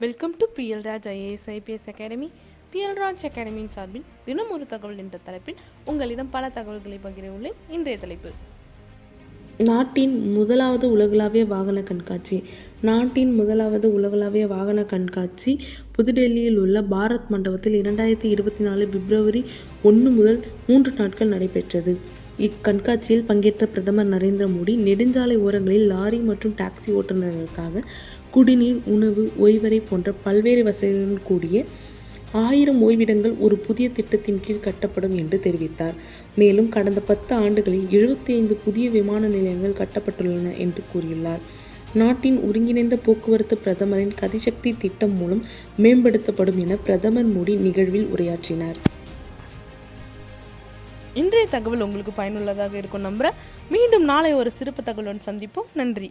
Welcome to PL Raj IAS IPS academy PL Raj அகாடமியின் சார்பில் தினம் ஒரு தகவல் என்ற தலைப்பில் உங்களிடம் பல தகவல்களை பகிர உள்ளேன். இன்றைய தலைப்பு நாட்டின் முதலாவது உலகளாவிய வாகன கண்காட்சி. நாட்டின் முதலாவது உலகளாவிய வாகன கண்காட்சி புதுடெல்லியில் உள்ள பாரத் மண்டபத்தில் இரண்டாயிரத்தி இருபத்தி நாலு பிப்ரவரி ஒன்று முதல் மூன்று நாட்கள் நடைபெற்றது. இக்கண்காட்சியில் பங்கேற்ற பிரதமர் நரேந்திர மோடி நெடுஞ்சாலை ஓரங்களில் லாரி மற்றும் டாக்ஸி ஓட்டுநர்களுக்காக குடிநீர் உணவு ஓய்வறை போன்ற பல்வேறு வசதிகளுடன் கூடிய ஆயிரம் ஓய்விடங்கள் ஒரு புதிய திட்டத்தின் கீழ் கட்டப்படும் என்று தெரிவித்தார். மேலும் கடந்த பத்து ஆண்டுகளில் எழுபத்தி ஐந்து புதிய விமான நிலையங்கள் கட்டப்பட்டுள்ளன என்று கூறியுள்ளார். நாட்டின் ஒருங்கிணைந்த போக்குவரத்து பிரதமரின் கதிசக்தி திட்டம் மூலம் மேம்படுத்தப்படும் என பிரதமர் மோடி நிகழ்வில் உரையாற்றினார். இன்றைய தகவல் உங்களுக்கு பயனுள்ளதாக இருக்கும் நம்புற. மீண்டும் நாளை ஒரு சிறப்பு தகவலுடன் சந்திப்போம். நன்றி.